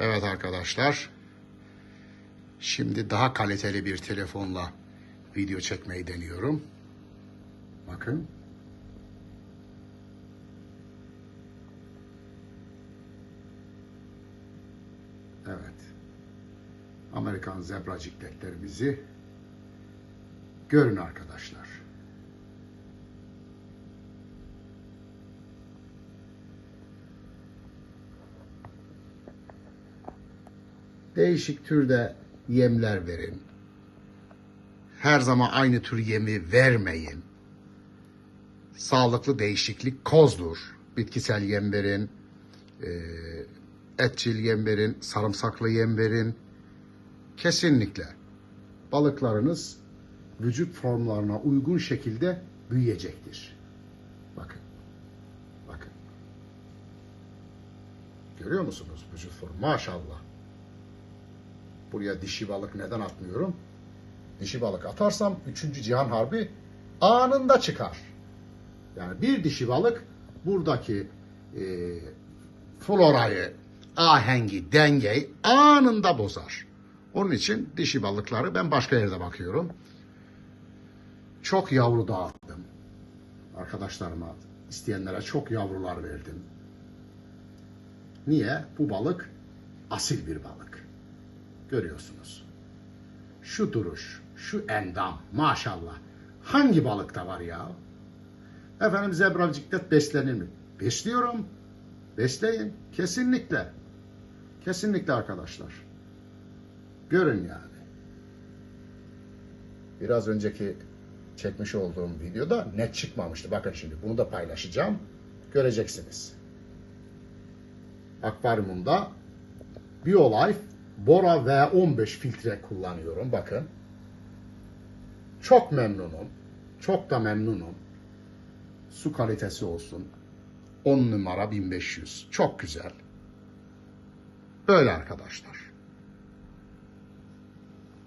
Evet arkadaşlar. Şimdi daha kaliteli bir telefonla video çekmeyi deniyorum. Bakın. Evet. Amerikan zebra cikletlerimizi görün arkadaşlar. Değişik türde yemler verin. Her zaman aynı tür yemi vermeyin. Sağlıklı değişiklik kozdur. Bitkisel yem verin, eee, etçil yem verin, sarımsaklı yem verin. Kesinlikle balıklarınız vücut formlarına uygun şekilde büyüyecektir. Bakın. Bakın. Görüyor musunuz vücut formu? Maşallah. Buraya dişi balık neden atmıyorum? Dişi balık atarsam 3. Cihan Harbi anında çıkar. Yani bir dişi balık buradaki e, florayı, ahengi, dengeyi anında bozar. Onun için dişi balıkları ben başka yerde bakıyorum. Çok yavru dağıttım. Arkadaşlarıma, isteyenlere çok yavrular verdim. Niye? Bu balık asil bir balık. Görüyorsunuz. Şu duruş, şu endam maşallah. Hangi balıkta var ya? Efendim zebra ciklet beslenir mi? Besliyorum. Besleyin. Kesinlikle. Kesinlikle arkadaşlar. Görün yani. Biraz önceki çekmiş olduğum videoda net çıkmamıştı. Bakın şimdi bunu da paylaşacağım. Göreceksiniz. Akvaryumumda BioLife Bora V15 filtre kullanıyorum. Bakın. Çok memnunum. Çok da memnunum. Su kalitesi olsun. 10 numara 1500. Çok güzel. Böyle arkadaşlar.